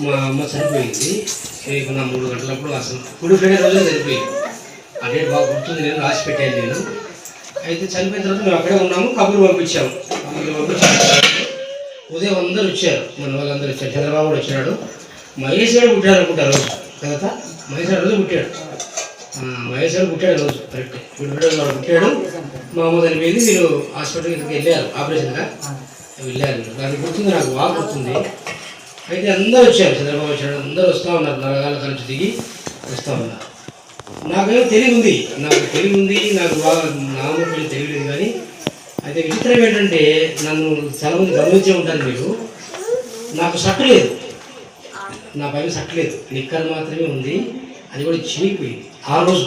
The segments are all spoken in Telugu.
మా అమ్మ చనిపోయింది. రేపు నా మూడు గంటలప్పుడు అసలు గుడి ఫ్రైడే రోజే చనిపోయింది. ఆ డేట్ బాగా గుర్తుంది నేను రాసి పెట్టాను నేను. అయితే చనిపోయిన తర్వాత మేము అక్కడే ఉన్నాము కబుర్లు పంపించాము. కబుర్లు పంపించాము ఉదయం అందరూ వచ్చారు. మన వాళ్ళందరూ వచ్చారు. చంద్రబాబు కూడా వచ్చాడు మహేష్ గారు పుట్టాడు అనుకుంటారు రోజు. తర్వాత మహేష్ గారు రోజు పుట్టాడు. మహేష్ గారు పుట్టాడు రోజు. కరెక్ట్ పుట్టాడు వాడు పుట్టాడు. మా అమ్మ చనిపోయింది. మీరు హాస్పిటల్కి వెళ్ళారు. ఆపరేషన్గా వెళ్ళారు. దానికి గుర్తుంది నాకు బాగా గుర్తుంది. అయితే అందరూ వచ్చారు. చంద్రబాబు వచ్చాడు అందరూ వస్తూ ఉన్నారు. నరగాల కలిసి దిగి వస్తూ ఉన్నారు. నాకేమో తెలివి ఉంది. నాకు తెలివి ఉంది. నాకు బాగా నామకం తెలియలేదు కానీ అయితే విచిత్రం ఏంటంటే నన్ను చాలా మంది గమనించే ఉంటారు మీరు. నాకు సట్టు లేదు. నా పైన సట్టు లేదు. నిక్కర్ మాత్రమే ఉంది. అది కూడా చినిగిపోయింది. ఆ రోజు.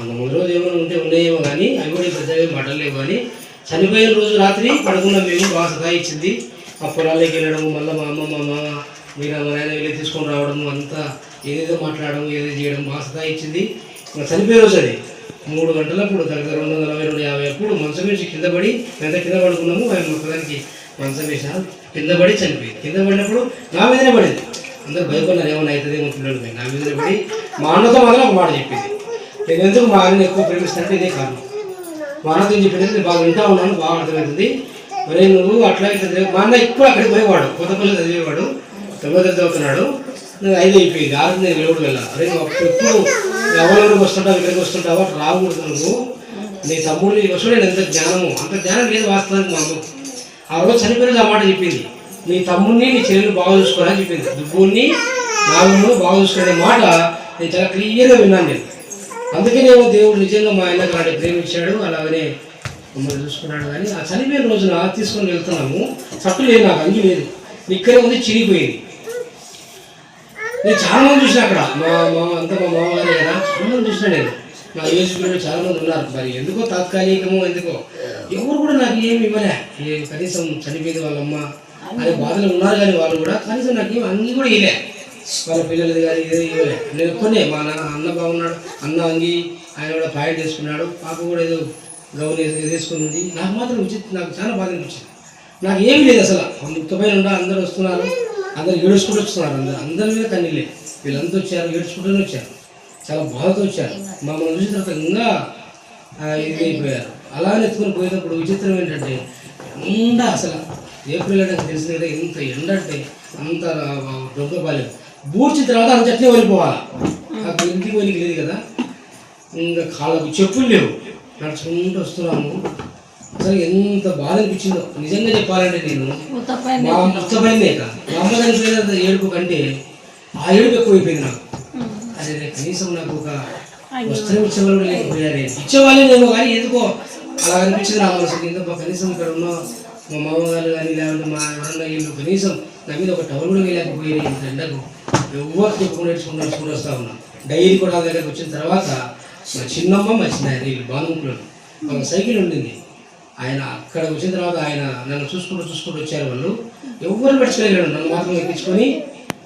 అంత మూడు రోజు ఏమైనా ఉంటే ఉన్నాయేమో కానీ అవి కూడా పెద్దగా మటలేవు కానీ చనిపోయిన రోజు రాత్రి పడుకున్న మేము బాగా సదా ఇచ్చింది ఆ పొలాల్లోకి వెళ్ళడం మళ్ళీ మా అమ్మ మా మామ మీరు మా నాయన వెళ్ళి తీసుకొని రావడం అంతా ఏదేదో మాట్లాడడం ఏదో చేయడం మా స్థాయి ఇచ్చింది. ఇంకా చనిపోయే రోజు అది. మూడు గంటలప్పుడు దగ్గర రెండు వందల నలభై రెండు యాభై అప్పుడు మంచం వేసి కింద పడి ఎంత కింద పడుకున్నాము. ఆయన మొత్తానికి మంచం వేసిన కింద పడి చనిపోయింది. కింద పడినప్పుడు నా మీదనే పడింది. అందరూ భయపడినారు ఏమైనా అవుతుంది మా పిల్లలు నా మీదనే పడి మా అన్నతో మాత్రం ఒక మాట చెప్పింది. నేను ఎందుకు మా ఆయన ఎక్కువ ప్రేమిస్తానంటే ఇదే కారణం. మా అన్నతో చెప్పింది బాగా వింటా ఉన్నాను బాగా అర్థమవుతుంది. నువ్వు అట్లా ఇట్లా మా అన్న ఇప్పుడు అక్కడికి పోయేవాడు. కొత్తపల్లి చదివేవాడు. తొమ్మిది తరగతి చదువుతున్నాడు. నేను ఐదు అయిపోయింది. ఆరు నేను వెళ్ళడం వెళ్ళా అరే నువ్వు ఎప్పుడు ఎవరెవరికి వస్తుంటావు ఇక్కడికి వస్తుంటావు? అట్లా రాకూడదు నువ్వు. నీ తమ్ముడు వస్తుడు నేను ఎంత జ్ఞానము. అంత జ్ఞానం లేదు వాస్తవానికి మాకు ఆ రోజు చనిపోయిన ఆ మాట చెప్పింది. నీ తమ్ముడిని నీ చెల్లెలు బాగా చూసుకోవాలని చెప్పింది. దుబ్బుని నాగును బాగా చూసుకునే మాట నేను చాలా క్లియర్గా విన్నాను నేను. అందుకే నేను దేవుడు నిజంగా మా ఆయన నాటి ప్రేమించాడు. అలాగనే మమ్మల్ని చూసుకున్నాడు కానీ ఆ చనిపోయిన రోజున తీసుకొని వెళ్తున్నాము. చట్టు లేదు నాకు అంగి లేదు ఇక్కడే ఉంది చిరిగిపోయింది. నేను చాలా మంది చూసిన అక్కడ. మా మా అంతా మా మామగారు కదా చాలా మంది చూసిన నేను. నా యోజకులు చాలా మంది ఉన్నారు. మరి ఎందుకో తాత్కాలికమో ఎందుకో? ఎవరు కూడా నాకు ఏమి ఇవ్వలే. ఏ కనీసం చనిపోయింది వాళ్ళమ్మ అనే బాధలు ఉన్నారు కానీ వాళ్ళు కూడా కనీసం నాకు ఏమి అన్నీ కూడా ఇవ్వలే. వాళ్ళ పిల్లలది కానీ ఏదో ఇవ్వలే. నేను కొన్నే మా నాన్న అన్న బాగున్నాడు అన్న అంగి ఆయన కూడా ప్యాంట్ చేసుకున్నాడు పాప కూడా ఏదో గౌన్ వేసు- ఉంది. నాకు మాత్రం విచిత్ర నాకు చాలా బాధ అనిపించింది. నాకు ఏమీ లేదు అసలు. ముక్తపైన ఉండ అందరూ వస్తున్నారు. అందరు ఏడుచుకుంటూ వస్తున్నారు. అందరు అందరి మీద కన్నీళ్ళే వీళ్ళంతా వచ్చారు ఏడుచుకుంటూనే వచ్చారు. చాలా బాధతో వచ్చారు. మమ్మల్ని చూసిన తర్వాత ఇంకా ఇది అయిపోయారు. అలానే ఎత్తుకొని పోయేటప్పుడు విచిత్రం ఏంటంటే ఎండ అసలు. ఏప్రిల్ అంటే తెలిసింది కదా ఇంత ఎండ అంటే అంత దొంగపాలెం బూడ్చిన తర్వాత అంత చట్నీ వెళ్ళిపోవాలి నాకు ఇంటికి వెళ్ళి లేదు కదా. ఇంకా కాళ్ళకు చెప్పులు లేవు. నడుచుకుంటూ వస్తున్నాము. అసలు ఎంత బాధ అనిపించిందో. నిజంగా చెప్పాలంటే నేను మా ముత్తపైనే మా అమ్మ ఏడుపు కంటే ఆ ఏడుపు ఎక్కువైపోయింది నాకు. అదే కనీసం నాకు ఒక వస్త్రం ఇచ్చేవాళ్ళు లేకపోయారే. ఇచ్చేవాళ్ళే నేను కానీ ఎందుకో అలా అనిపించింది నా మనసుకి. ఎందుకో కనీసం ఇక్కడ ఉన్న మా మామగారు కానీ లేదంటే మా ఎవరన్నా వీళ్ళు కనీసం నా మీద ఒక టవల్ కూడా వేయలేకపోయారు. ఇంత ఎండకు ఎవరు చెప్పుకుని నేర్చుకుని నేర్చుకుని వస్తా ఉన్నాం. డైరీ కూడా దగ్గరకు వచ్చిన తర్వాత మా చిన్నమ్మ మా చిన్న వీళ్ళు ఒక సైకిల్ ఉండింది. ఆయన అక్కడ వచ్చిన తర్వాత ఆయన నన్ను చూసుకుంటూ చూసుకుంటూ వచ్చారు వాళ్ళు. ఎవరు పట్టుకోలేరు నన్ను మాత్రం ఎక్కించుకొని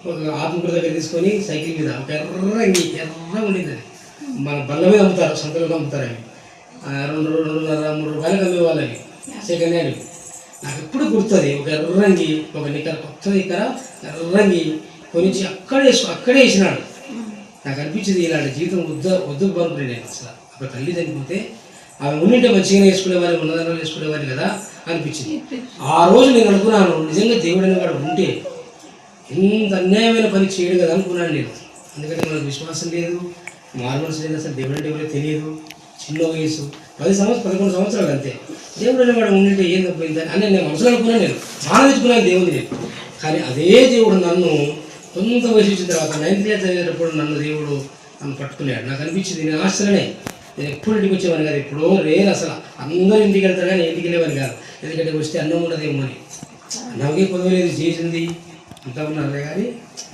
ఒక ఆత్మకూర దగ్గర తీసుకొని సైకిల్ మీద ఒక ఎర్ర ఎర్ర ఉండింది అది. మన బల్ల మీద అమ్ముతారు సంతలో అమ్ముతారు అవి. ఆ, రెండు రెండున్నర మూడు రూపాయలకు అమ్మేవాళ్ళు అవి. Second hand. నాకు ఎప్పుడు గుర్తుంది ఒక ఎర్రంగి ఒక నిక్కర కొత్త నిక్కర ఎర్రంగి కొనిచ్చి అక్కడే అక్కడే వేసినాడు. నాకు అనిపించింది ఇలాంటి జీవితం వద్ద వద్దు బాగుంటుంది నేను అసలు. ఒక తల్లి చనిపోతే ఆమె ఉండింటే మంచిగానే వేసుకునేవారు ఉన్నదానాలు వేసుకునేవారు కదా అనిపించింది. ఆ రోజు నేను అనుకున్నాను నిజంగా దేవుడు అనేవాడు ఉంటే ఇంత అన్యాయమైన పని చేయడు కదా అనుకున్నాను నేను. ఎందుకంటే మనకు విశ్వాసం లేదు మార్మల్స్ లేదు అసలు దేవుడు అంటే ఎవరో తెలియదు. చిన్న వయసు పది సంవత్సరం పదకొండు సంవత్సరాలు అంతే. దేవుడు అనేవాడు ఉండింటే ఏం తప్పింది అని నేను మనసులో అనుకున్నాను నేను. చాలా తెచ్చుకున్నాను దేవుని నేను. కానీ అదే దేవుడు నన్ను కొంత వయసు వచ్చిన తర్వాత నైన్త్ క్లాస్ చదివేటప్పుడు నన్ను దేవుడు నన్ను పట్టుకున్నాడు. నాకు అనిపించింది నేను ఆశ్చర్యనే నేను ఎప్పుడు ఇంటికి వచ్చేవాడిని కాదు ఎప్పుడో రేరు అసలు. అందరూ ఇంటికి వెళ్తారు కానీ ఇంటికి వెళ్ళేవాడిని కాదు. ఎందుకంటే వస్తే అన్నం ఉండదేమో అని. నవ్వే పొందలేదు చేసింది. అంతా ఉన్నారులే కానీ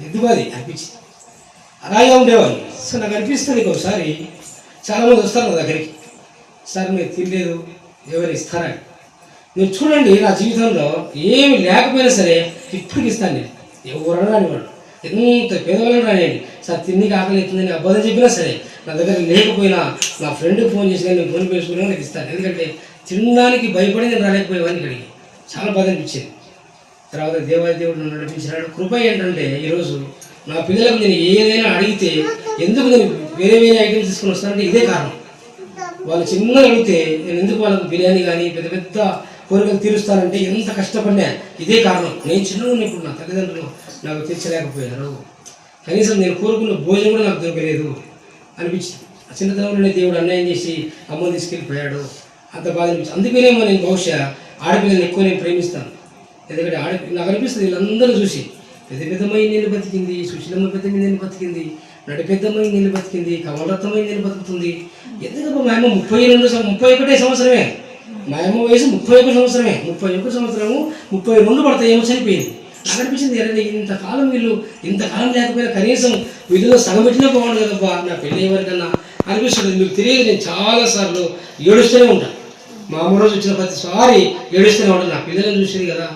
ఎందుకు అది? అనిపించింది. అలాగే ఉండేవాడిని సో నాకు అనిపిస్తుంది ఒకసారి చాలామంది వస్తారు నా దగ్గరికి. సార్ మీరు తినలేదు. ఎవరు ఇస్తారా? మీరు చూడండి నా జీవితంలో ఏమి లేకపోయినా సరే ఇప్పటికి ఇస్తాను నేను. ఎవరన్నా అనేవాడు ఎంత పేదవాళ్ళని రాయండి. సార్ తిండి ఆకలి అవుతుందని అబద్ధం చెప్పినా సరే నా దగ్గర లేకపోయినా నా ఫ్రెండ్కి ఫోన్ చేసి నేను ఫోన్ పేసుకుని నాకు ఇస్తాను ఎందుకంటే తినడానికి భయపడి నేను రాలేకపోయేవాడిని ఇక్కడికి చాలా బాధ అనిపించింది. తర్వాత దేవాదేవుడు నడిపించినాడు. కృప ఏంటంటే ఈరోజు నా పిల్లలకు నేను ఏదైనా అడిగితే ఎందుకు నేను వేరే వేరే ఐటమ్స్ తీసుకొని వస్తానంటే ఇదే కారణం. వాళ్ళు చిన్నగా అడిగితే నేను ఎందుకు వాళ్ళకు బిర్యానీ కానీ పెద్ద పెద్ద కోరికలు తీరుస్తానంటే ఎంత కష్టపడినా ఇదే కారణం. నేను చిన్నగా ఉన్నప్పుడు నా తల్లిదండ్రులు నాకు తీర్చలేకపోయారు. కనీసం నేను కోరుకున్న భోజనం కూడా నాకు దొరకలేదు. అనిపించింది. ఆ చిన్నతనంలోనే దేవుడు అన్యాయం చేసి అమ్మని తీసుకెళ్ళిపోయాడు. అంత బాధ అనిపించింది. అందుకేనేమో నేను బహుశా ఆడపిల్లని ఎక్కువ నేను ప్రేమిస్తాను. ఎందుకంటే ఆడ నాకు అనిపిస్తుంది వీళ్ళందరూ చూసి పెద్ద పెద్దమ్మాయి నేను బతికింది సుశీలమ్మ పెద్ద నేను బతికింది నడి పెద్దమ్మాయి నేను బతికింది కమలరత్నమై నేను బతుకుతుంది. ఎందుకంటే మా అమ్మ ముప్పై రెండు ముప్పై ఒకటే సంవత్సరమే? మా అమ్మ వయసు ముప్పై ఒక సంవత్సరమే? ముప్పై ఒక సంవత్సరము ముప్పై రెండు పడతాయేమో చనిపోయింది. నాకు అనిపించింది అరే ఇంతకాలం వీళ్ళు ఇంతకాలం లేకపోయినా కనీసం వీళ్ళలో సగం పెట్టినా బాగుండు కదబ్బా నా పెళ్ళి ఎవరికన్నా అనిపిస్తుంది. మీకు తెలియదు నేను చాలాసార్లు ఏడుస్తూనే ఉంటాను మా అమ్మ రోజు వచ్చిన ప్రతిసారి ఏడుస్తూనే ఉంటాను నా పిల్లలను చూసేది కదా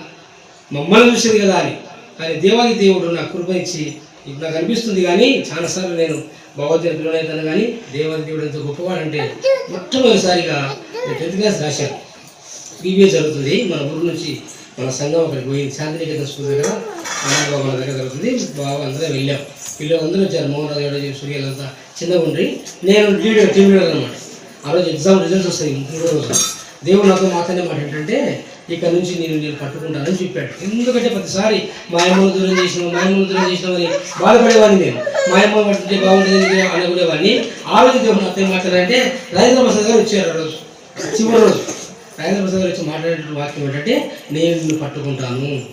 మమ్మల్ని చూసేది కదా అని. కానీ దేవాది దేవుడు నాకు కృప ఇచ్చి ఇప్పుడు నాకు అనిపిస్తుంది కానీ చాలాసార్లు నేను భగవద్గీత పిల్లలైతాను కానీ దేవాది దేవుడు ఎంత గొప్పవాడంటే మొట్టమొదటిసారిగా నేను టెన్త్ క్లాస్ రాశాను. బీబీఏ జరుగుతుంది. మన ఊరు నుంచి మన సంఘం అక్కడికి పోయింది శాంతినికేతన స్కూల్ దగ్గర అన్నయ్య దగ్గర జరుగుతుంది. బాబు అందరూ వెళ్ళాం. పిల్లలు అందరూ వచ్చారు మోహన్ రాజు గారు సూర్యాలు అంతా చిన్నగా నేను లీడర్ టీమ్ లీడర్ అనమాట ఆ రోజు ఎగ్జామ్ రిజల్ట్స్ వస్తాయి మూడో రోజు. దేవుడు నాతో మాట్లాడే మాట ఏంటంటే ఇక్కడ నుంచి నేను నేను పట్టుకుంటానని చెప్పాడు. ఎందుకంటే ప్రతిసారి మా దూరం చేసినావు మా దూరం చేసినామని బాధపడేవాడిని నేను. మాయమ్మ పట్టింటే బాగుంటుంది అనుకునేవాడిని ఆ రోజు దేవుడు నాతో ఏం మాట్లాడంటే రాజేంద్ర ప్రసాద్ గారు వచ్చారు ఆ రోజు. చివరి రోజు. రాజేంద్ర ప్రసాద్ గారు వచ్చి మాట్లాడే వాక్యం ఏంటంటే నేను నిన్ను పట్టుకుంటాను.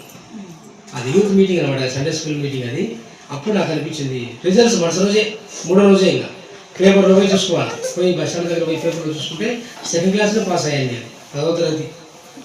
అది యూత్ మీటింగ్ అనమాట సండే స్కూల్ మీటింగ్ అది. అప్పుడు నాకు అనిపించింది. రిజల్ట్స్ మరుసటి రోజే మూడో రోజే ఇంకా. పేపర్లో పోయి చూసుకోవాలి. పోయి బస్ స్టాండ్ దగ్గర పోయి పేపర్లో చూసుకుంటే సెకండ్ క్లాస్లో పాస్ అయ్యాను నేను. పదవ తరగతి.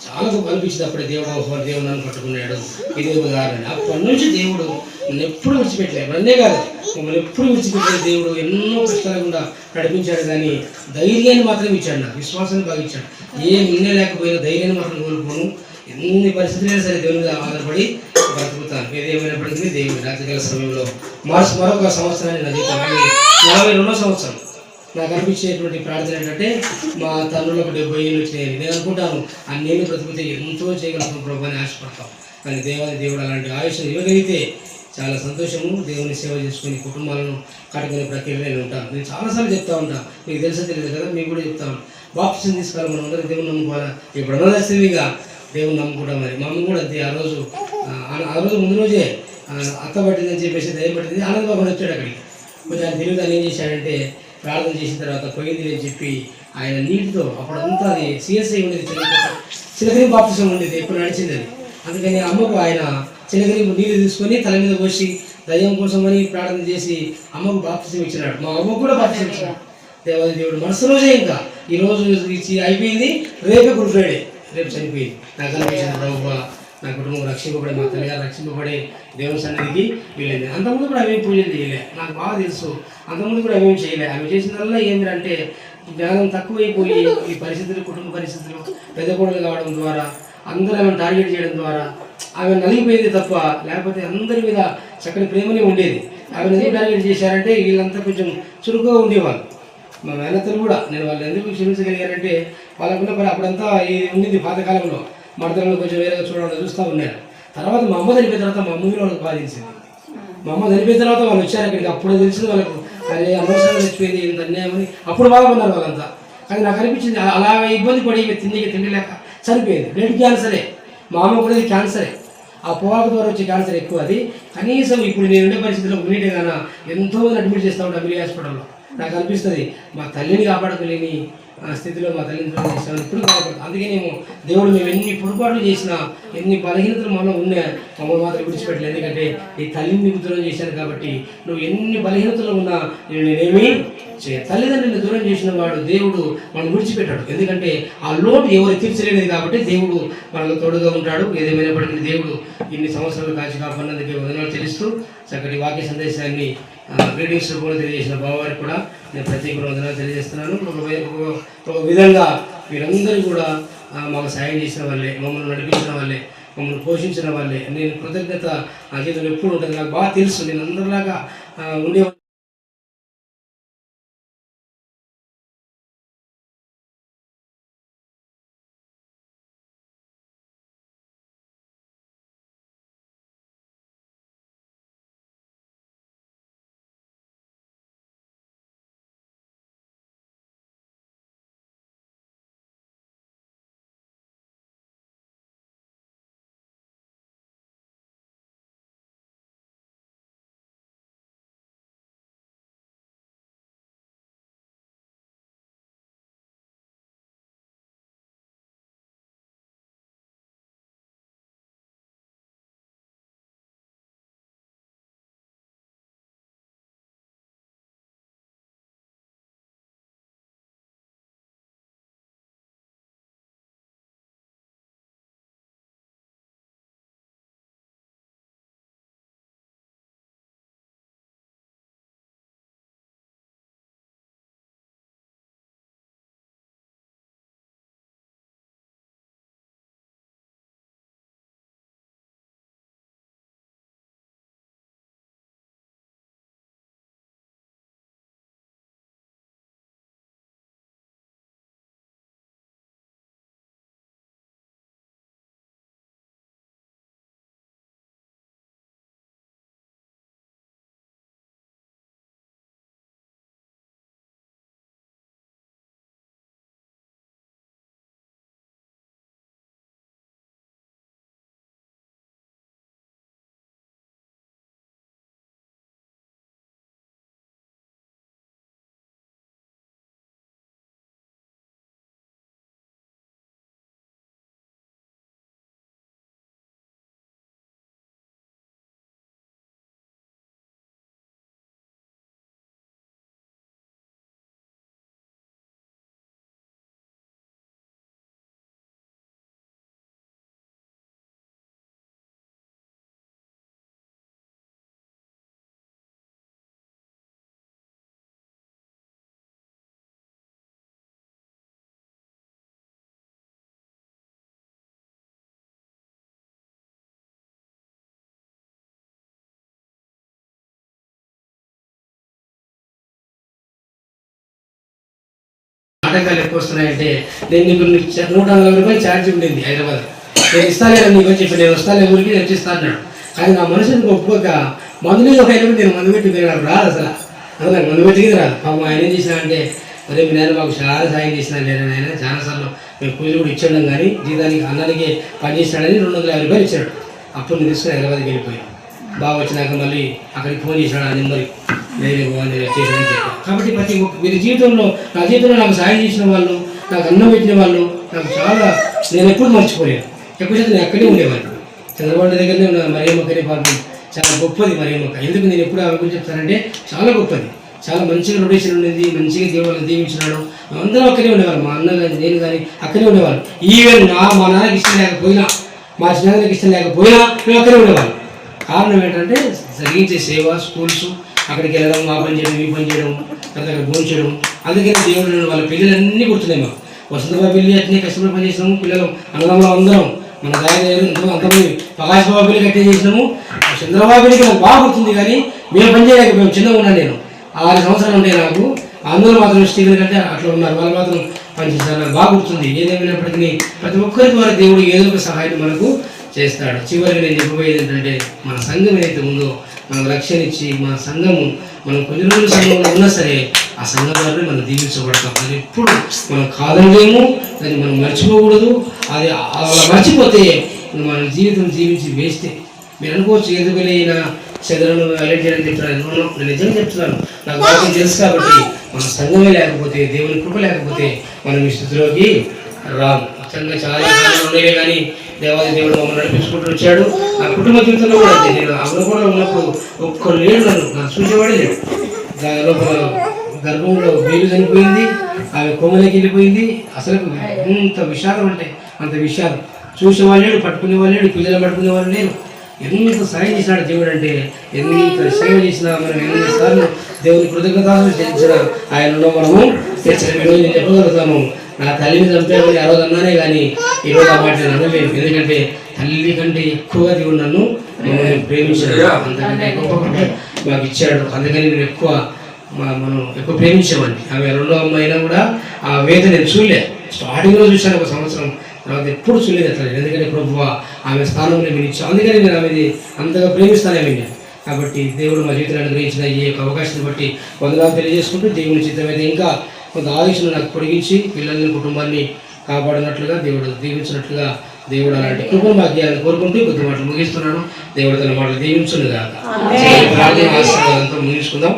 చాలా గొప్ప దేవుడు ఓహో దేవుడు నన్ను పట్టుకున్నాడు. ఇది ఉదాహరణ అప్పటి నుంచి దేవుడు నన్ను ఎప్పుడు విడిచిపెట్టలేదు నన్నే కాదు. మమ్మల్ని ఎప్పుడు విడిచిపెట్టలేదు దేవుడు ఎన్నో కష్టాలు గుండా నడిపించాడు కానీ ధైర్యాన్ని మాత్రం ఇచ్చాడు నాకు. విశ్వాసాన్ని బాగా ఇచ్చాడు. ఏ నిన్నే లేకపోయినా ధైర్యాన్ని మాత్రం కోల్పోను. ఎన్ని పరిస్థితులైనా సరే దేవుని మీద ఆధారపడి బ్రతుకుతాను. ఏదేమైనప్పటికీ దేవుడు రాత్రికాల సమయంలో మార్చి మరొక సంవత్సరాన్ని నా జీవితం నలభై రెండో సంవత్సరం. నాకు అనిపించేటువంటి ప్రార్థన ఏంటంటే మా తల్లులకు డెబ్బై ఏళ్ళు వచ్చినాయని నేను అనుకుంటాను ఆ నేను బ్రతికితే ఎంతో చేయగలుగుతాం ప్రభు అని ఆశపడతాం. కానీ దేవాది దేవుడు అలాంటి ఆయుష్ ఇవ్వగలిగితే చాలా సంతోషము దేవుని సేవ చేసుకుని కుటుంబాలను కట్టుకునే ప్రక్రియలో నేను ఉంటాను. నేను చాలాసార్లు చెప్తా ఉంటాను మీకు తెలిసే తెలియదు కదా మీకు కూడా చెప్తాను బాప్టిజం తీసుకోవాలి మనం అందరం దేవుని నమ్ముకోవాలి? ఇప్పుడు తెస్తేవిగా దేవుని నమ్ముకుంటాం మరి. మా అమ్మ కూడా అంతే ఆ రోజు ఆ, ఆ రోజు ముందు రోజే అత్త పట్టిందని చెప్పేసి దయ ఆనందబాబు వచ్చాడు అక్కడికి. కొంచెం ఆయన తెలియదు ఏం చేశాడంటే ప్రార్థన చేసిన తర్వాత పోయింది అని చెప్పి ఆయన నీటితో అప్పుడంతా అది సిఎస్ఐ ఉండేది చిన్నగిరి బాప్తిసం ఉండేది ఎప్పుడు నడిచింది అది అందుకని అమ్మకు ఆయన చిన్నగిరి నీళ్ళు తీసుకొని తల మీద పోసి దయ్యం కోసమని ప్రార్థన చేసి అమ్మకు బాప్తిసం ఇచ్చినాడు. మా అమ్మకు కూడా బాప్తిసం ఇచ్చినాడు దేవాది దేవుడు మనసు రోజే ఇంకా. ఈ రోజు ఇచ్చి అయిపోయింది రేపే గుడ్ ఫ్రైడే. రేపు చనిపోయింది. నాకు అనిపించింది ప్రభు నా కుటుంబం రక్షింపబడే మా తల్లిగారు రక్షింపబడే దేవుని సన్నిధికి వెళ్ళింది. అంతకుముందు కూడా అవేం పూజలు చేయలే. నాకు బాగా తెలుసు. అంతకుముందు కూడా అవేం చేయలే. అవి చేసినల్లా ఏంటంటే జ్ఞానం తక్కువైపోయి ఈ పరిస్థితులు కుటుంబ పరిస్థితులు పెద్ద కోడలు కావడం ద్వారా అందరూ ఆమెను టార్గెట్ చేయడం ద్వారా ఆమె నలిగిపోయింది తప్ప లేకపోతే అందరి మీద చక్కని ప్రేమనే ఉండేది. ఆమెను ఎందుకు టార్గెట్ చేశారంటే వీళ్ళంతా కొంచెం చురుకుగా ఉండేవాళ్ళు. మా మేనత్తలు కూడా నేను వాళ్ళు ఎందుకు క్షమించగలిగానంటే వాళ్ళకున్న పని అప్పుడంతా ఇది ఉండింది పాతకాలంలో. మడతలను కొంచెం వేరేగా చూడాలని చూస్తూ ఉన్నారు. తర్వాత మా అమ్మ చనిపోయిన తర్వాత మా అమ్మ వాళ్ళకి బాధించింది. మా అమ్మ చనిపోయిన తర్వాత వాళ్ళు వచ్చారు అక్కడికి. అప్పుడు తెలిసింది వాళ్ళకు అరే అనవసరంగా చచ్చిపోయింది ఇంత అన్యాయమని అప్పుడు బాగున్నారు వాళ్ళంతా. కానీ నాకు అనిపించింది అలా- ఇబ్బంది పడి తిండికి తిండిలేక చనిపోయింది. బ్లడ్ క్యాన్సరే మా అమ్మ కూడా ఇది క్యాన్సరే ఆ పొగాకు ద్వారా వచ్చే క్యాన్సర్ ఎక్కువ అది. కనీసం ఇప్పుడు నేను ఉండే పరిస్థితిలో ఉన్నిటే ఎంతోమంది ఎంతో అడ్మిట్ చేస్తూ ఉంటాను మిలి హాస్పిటల్లో. నాకు అనిపిస్తుంది మా తల్లిని కాపాడుకోలేని ఆ స్థితిలో మా తల్లిని దూరం చేస్తాను ఇప్పుడు కాపాడుతాను అందుకే నేను దేవుడు మేము ఎన్ని పొరపాట్లు చేసినా ఎన్ని బలహీనతలు మనలో ఉన్నా మమ్మల్ని మాత్రం విడిచిపెట్టలేదు. ఎందుకంటే ఈ తల్లిని నీకు దూరం చేశాను కాబట్టి నువ్వు ఎన్ని బలహీనతలు ఉన్నా నేను నేనేమి చేయ తల్లిదండ్రులను దూరం చేసిన వాడు దేవుడు మనం విడిచిపెట్టాడు. ఎందుకంటే ఆ లోటు ఎవరు తీర్చలేనిది కాబట్టి దేవుడు మనకు తోడుగా ఉంటాడు. ఏదేమైనప్పటికీ దేవుడు ఇన్ని సంవత్సరాలు కాచి కాపాడినందుకే వదనాలు తెలుస్తూ చక్కటి వాక్య సందేశాన్ని గ్రీటింగ్స్ కూడా తెలియజేసిన బావగారికి కూడా నేను ప్రత్యేక వందనాలు తెలియజేస్తున్నాను. ఒక ఒక- విధంగా మీరందరూ కూడా మాకు సాయం చేసిన వాళ్ళే మమ్మల్ని నడిపించిన వాళ్ళే మమ్మల్ని పోషించిన వాళ్ళే. నేను కృతజ్ఞత నా జీవితంలో ఎప్పుడు ఉంటుంది. నాకు బాగా తెలుసు. నేను అందరిలాగా ఉండే ఆటంకాలు ఎక్కువ వస్తున్నాయంటే నేను నీకు నూట నలభై రూపాయలు ఛార్జ్ ఉండింది హైదరాబాద్. నేను ఇస్తాను నీకు చెప్పి నేను వస్తాను ఊరికి నేను అన్నాడు కానీ నా మనసుని ఒప్పుకోక? మందులు ఒక అయినప్పుడు నేను మందు పెట్టి నాకు రాదు అసలు. అసలు నాకు మందు పెట్టింది రాదు పాపం ఆయన ఏం చేసినా అంటే అరే మీ నాయన మాకు చాలా సాయం చేసినా లేదా ఆయన చాలాసార్లు మేము కూలీలు కూడా ఇచ్చాడు కానీ జీతానికి అన్నానికి పనిచేసినాడని రెండు వందల యాభై రూపాయలు ఇచ్చాడు. అప్పుడు నేను తీసుకుని హైదరాబాద్కి వెళ్ళిపోయాను. బాగా వచ్చినాక మళ్ళీ అక్కడికి ఫోన్ చేశాడు ఆ నెంబర్కి. నేను చెప్పాను కాబట్టి ప్రతి ఒక్క వీరి జీవితంలో నా జీవితంలో నాకు సాయం చేసిన వాళ్ళు నాకు అన్నం పెట్టిన వాళ్ళు నాకు చాలా నేను ఎప్పుడు మర్చిపోయాను ఎక్కువ శాతం నేను అక్కడే ఉండేవాడిని. చంద్రబాబు దగ్గరనే ఉన్న మరియమ్మ పాపం చాలా గొప్పది మరియమ్మక్క ఎందుకు నేను ఎప్పుడు ఆమె గురించి చెప్తానంటే చాలా గొప్పది. చాలా మంచిగా రొటేషన్ ఉండేది మంచిగా దేవుడు దీవించినాడు. అందరం అక్కడే ఉండేవాళ్ళు. మా అన్న కానీ నేను కానీ అక్కడే ఉండేవాళ్ళు. ఈవెన్ నా మా నాన్నకి ఇష్టం లేకపోయినా మా చిన్నకి ఇష్టం లేకపోయినా మేము అక్కడే ఉండేవాళ్ళు. కారణం ఏంటంటే జరిగించే సేవ స్కూల్స్ అక్కడికి వెళ్ళడం ఆ పని చేయడం ఈ పని చేయడం తర్వాత అక్కడ భోజనం చేయడం. అందుకని దేవుడు వాళ్ళ పిల్లలన్నీ గుర్తున్నాయి మాకు. వసంతబాబు పెళ్ళి అట్నే కష్టపడి పని చేసినాము పిల్లలు అన్నదమ్ములు అందరం. మన దాని అంతమంది. ప్రకాష్ బాబు పెళ్ళి కట్టే చేసినాము. చంద్రబాబు పెళ్ళికి నాకు బాగా గుర్తుంది కానీ మేము పని చేయలేకపోయాం చిన్నగా ఉన్నాను నేను. ఆరు సంవత్సరాలు ఉంటాయి నాకు. అందరూ మాత్రం స్టీల్ కంటే అట్లా ఉన్నారు. వాళ్ళు మాత్రం పనిచేస్తారు నాకు బాగా గుర్తుంది. ఏదేమైనప్పటికీ ప్రతి ఒక్కరి ద్వారా దేవుడు ఏదో ఒక సహాయం మనకు చేస్తాడు. చివరికి నేను చెప్పబోయేది ఏంటంటే మన సంఘం ఏదైతే ఉందో మనకు రక్షణ ఇచ్చి మన సంఘము మనం కొన్ని రోజుల సంఘంలో ఉన్నా సరే ఆ సంఘం ద్వారా మనం దీవించబడతాం. అది ఎప్పుడు మనం కాదనలేము దాన్ని మనం మర్చిపోకూడదు. అది అలా మర్చిపోతే మన జీవితం జీవించి వేస్తే మీరు అనుకోవచ్చు ఎందుకు ఈయన చంద్రులను హైలైట్ చేయడం చెప్తున్నాను నేను నిజంగా చెప్తున్నాను. నాకు వాక్యం తెలుసు కాబట్టి మన సంఘమే లేకపోతే దేవుని కృప లేకపోతే మనం ఈ స్థితిలోకి రాము. సంఘం చాలా ఉండేవి ఉండేవే కానీ దేవాది దేవుడు మమ్మల్ని నడిపించుకుంటూ వచ్చాడు. నా కుటుంబ జీవితంలో కూడా అంతే. నేను అమలకుండా ఉన్నప్పుడు ఒక్కరు లేడు నన్ను. నన్ను చూసేవాడే లేడు. దాని లోపల గర్భంలో బేబీ చనిపోయింది. ఆమె కొమ్మలోకి వెళ్ళిపోయింది. అసలు ఎంత విషాదం అంటే అంత విషాదం. చూసేవాళ్ళు పట్టుకునేవాళ్ళు పట్టుకునే లేడు పిల్లలు పట్టుకునే వాళ్ళు లేరు. ఎంత సాయం చేసినాడు దేవుడు అంటే ఎంత సేవ చేసినా మనం ఎన్నిసార్లు దేవుని కృతజ్ఞతలు చెల్లించిన ఆయనలో మనము తెచ్చిన నా తల్లిని చంపామని ఆ రోజు అన్నానే కానీ ఈరోజు ఆ మాట నేను అనలేను. ఎందుకంటే తల్లి కంటే ఎక్కువ దేవుడు నన్ను ప్రేమించాడు. అంతకంటే కృప మాకు ఇచ్చాడు. అందుకని నేను ఎక్కువ మనం ఎక్కువ ప్రేమించేవాడిని ఆమె రెండో అమ్మాయి అయినా కూడా ఆ వేద నేను చూడలే. స్టార్టింగ్లో చూశాను ఒక సంవత్సరం. తర్వాత ఎప్పుడు చూడలేదు అట్లా. ఎందుకంటే ప్రభు ఆమె స్థానంలో మీరు ఇచ్చావు అందుకని నేను ఆమెది అంతగా ప్రేమిస్తాను ఆమె కాబట్టి దేవుడు మా జీవితాన్ని అనుగ్రహించిన ఈ యొక్క అవకాశాన్ని బట్టి వందనాలు తెలియజేసుకుంటూ దేవుని చిత్తమైతే ఇంకా కొంత ఆయుష్ను నాకు పొడిగించి పిల్లల్ని కుటుంబాన్ని కాపాడినట్లుగా దేవుడు దీవించినట్లుగా దేవుడు అలాంటి కృపను భాగ్యాన్ని కోరుకుంటూ కొద్ది మాటలు ముగిస్తున్నాను. దేవుడు తన మాటలు దీవించును కాక ప్రార్థన ఆశీర్వాదంతో ముగించుకుందాం.